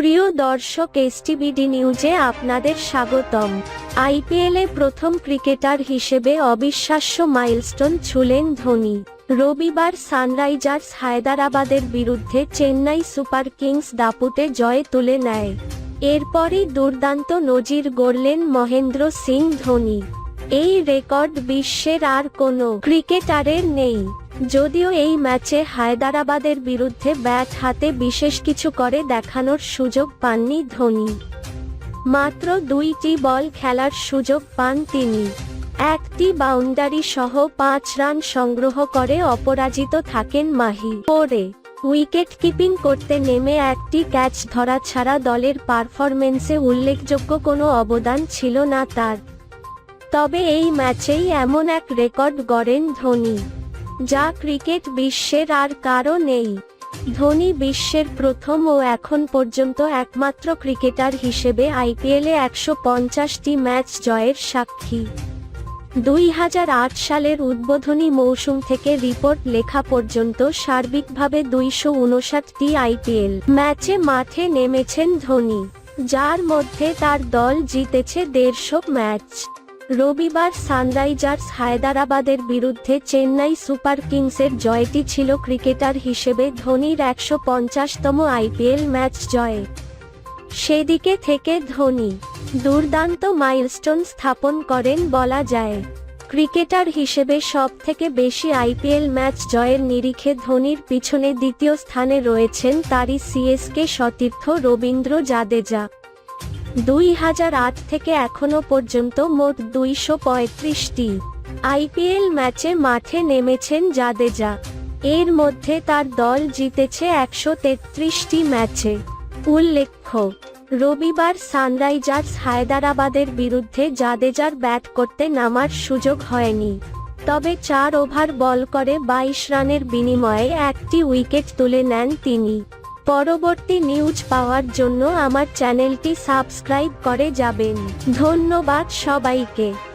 প্রিয় দর্শক এসটিবিডি নিউজে আপনাদের স্বাগতম। আইপিএলে প্রথম ক্রিকেটার হিসেবে অবিশ্বাস্য মাইলস্টোন ছুলেন ধোনি। রবিবার সানরাইজার্স হায়দরাবাদের বিরুদ্ধে চেন্নাই সুপার কিংস দাপুটে জয় তুলে নেয়। এরপরই দুর্দান্ত নজির গড়লেন মহেন্দ্র সিং ধোনি। এই রেকর্ড বিশ্বের আর কোনো ক্রিকেটারের নেই। যদিও এই ম্যাচে হায়দরাবাদের বিরুদ্ধে ব্যাট হাতে বিশেষ কিছু করে দেখানোর সুযোগ পাননি ধোনি। মাত্র দুইটি বল খেলার সুযোগ পান তিনি। একটি বাউন্ডারি সহ পাঁচ রান সংগ্রহ করে অপরাজিত থাকেন মাহি। পরে উইকেট কিপিং করতে নেমে একটি ক্যাচ ধরা ছাড়া দলের পারফরমেন্সে উল্লেখযোগ্য কোনো অবদান ছিল না তার। তবে এই ম্যাচেই এমন এক রেকর্ড গড়েন ধোনি, যা ক্রিকেট বিশ্বের আর কারও নেই। ধোনি বিশ্বের প্রথম ও এখন পর্যন্ত একমাত্র ক্রিকেটার হিসেবে আইপিএলে একশো পঞ্চাশটি ম্যাচ জয়ের সাক্ষী। দুই হাজার আট সালের উদ্বোধনী মৌসুম থেকে রিপোর্ট লেখা পর্যন্ত সার্বিকভাবে দুইশো উনষাটটি আইপিএল ম্যাচে মাঠে নেমেছেন ধোনি, যার মধ্যে তার দল জিতেছে দেড়শো ম্যাচ। রবিবার সানরাইজার্স হায়দরাবাদের বিরুদ্ধে চেন্নাই সুপার কিংসের জয়টি ছিল ক্রিকেটার হিসেবে ধোনির একশো পঞ্চাশতম আইপিএল ম্যাচ জয়। সেদিকে থেকে ধোনি দুর্দান্ত মাইলস্টোন স্থাপন করেন বলা যায়। ক্রিকেটার হিসেবে সব থেকে বেশি আইপিএল ম্যাচ জয়ের নিরিখে ধোনির পিছনে দ্বিতীয় স্থানে রয়েছেন তারই সিএসকে সতীর্থ রবীন্দ্র জাদেজা। দুই হাজার আট থেকে এখনও পর্যন্ত মোট দুইশো পঁয়ত্রিশটি আইপিএল ম্যাচে মাঠে নেমেছেন জাদেজা। এর মধ্যে তার দল জিতেছে একশো তেত্রিশটি ম্যাচে। উল্লেখ্য, রবিবার সানরাইজার্স হায়দরাবাদের বিরুদ্ধে জাদেজার ব্যাট করতে নামার সুযোগ হয়নি। তবে চার ওভার বল করে বাইশ রানের বিনিময়ে একটি উইকেট তুলে নেন তিনি। পরবর্তী নিউজ পাওয়ার জন্য আমার চ্যানেলটি সাবস্ক্রাইব করে যাবেন। ধন্যবাদ সবাইকে।